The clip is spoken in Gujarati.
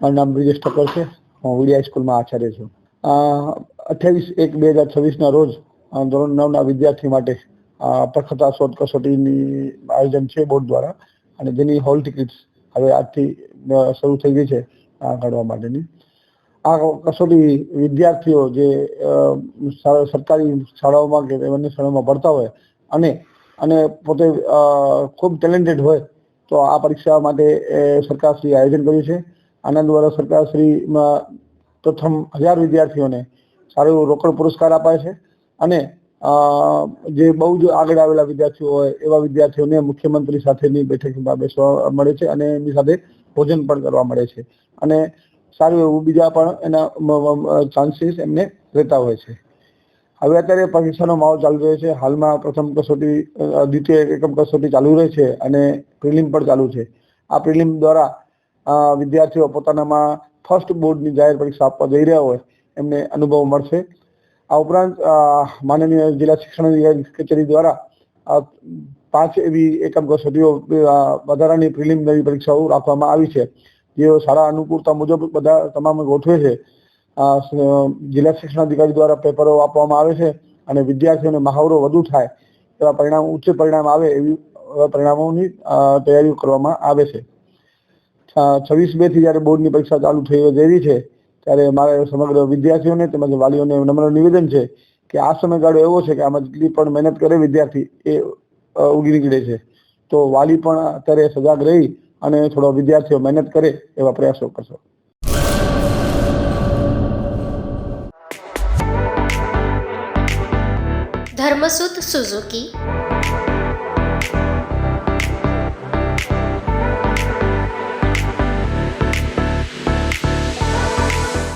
મારું નામ બ્રિજેશ ઠક્કર છે. હું વીડિયા સ્કૂલમાં આચાર્ય છું. અઠ્યાવીસ એક બે હજાર છવ્વીસના રોજ ધોરણ નવના વિદ્યાર્થી માટે પ્રખતા શોધ કસોટીની આયોજન છે બોર્ડ દ્વારા અને જેની હોલ ટિકિટ્સ હવે આજથી શરૂ થઈ ગઈ છે આ કાઢવા માટેની. આ કસોટી વિદ્યાર્થીઓ જે સરકારી શાળાઓમાં કે અન્ય શાળાઓમાં ભણતા હોય અને અને પોતે ખૂબ ટેલેન્ટેડ હોય તો આ પરીક્ષા માટે એ, સરકારશ્રી આયોજન કર્યું છે. આના દ્વારા સરકારશ્રીમાં પ્રથમ હજાર વિદ્યાર્થીઓને સારો એવો રોકડ પુરસ્કાર અપાય છે. અને જે બહુ જ આગળ આવેલા વિદ્યાર્થીઓ હોય, એવા વિદ્યાર્થીઓને મુખ્યમંત્રી સાથેની બેઠકમાં બેસવા મળે છે અને એમની સાથે ભોજન પણ કરવા મળે છે. અને સારું એવું બીજા પણ એના ચાન્સીસ એમને રહેતા હોય છે. હવે અત્યારે પરીક્ષાનો માહોલ ચાલુ રહ્યો છે. હાલમાં પ્રથમ કસોટી દ્વિતીય એકમ કસોટી ચાલુ રહે છે અને પ્રિલિમ પણ ચાલુ છે. આ પ્રિલિમ દ્વારા વિદ્યાર્થીઓ પોતાનામાં ફર્સ્ટ બોર્ડની જાહેર પરીક્ષા આપવા જઈ રહ્યા હોય, એમને અનુભવ મળશે. આ ઉપરાંત માનનીય જિલ્લા શિક્ષણ કચેરી દ્વારા પાંચ એવી એકમ કસોટીઓ વધારાની પ્રિલિમિનરી પરીક્ષાઓ રાખવામાં આવી છે. જેઓ શાળા અનુકૂળતા મુજબ બધા તમામ ગોઠવે છે. જિલ્લા શિક્ષણ અધિકારી દ્વારા પેપરો આપવામાં આવે છે અને વિદ્યાર્થીઓને મહાવરો વધુ થાય એવા પરિણામ, ઉચ્ચ પરિણામ આવે એવી પરિણામોની તૈયારીઓ કરવામાં આવે છે. છવ્વીસ બેથી જયારે બોર્ડની પરીક્ષા ચાલુ થઈ રહી છે, ત્યારે મારે સમગ્ર વિદ્યાર્થીઓને તેમજ વાલીઓને નમ્ર નિવેદન છે કે આ સમયગાળો એવો છે કે આમાં જેટલી પણ મહેનત કરે વિદ્યાર્થી એ ઉગી નીકળે છે. તો વાલી પણ અત્યારે સજાગ રહી અને થોડો વિદ્યાર્થીઓ મહેનત કરે એવા પ્રયાસો કરશો. Dharmasut Suzuki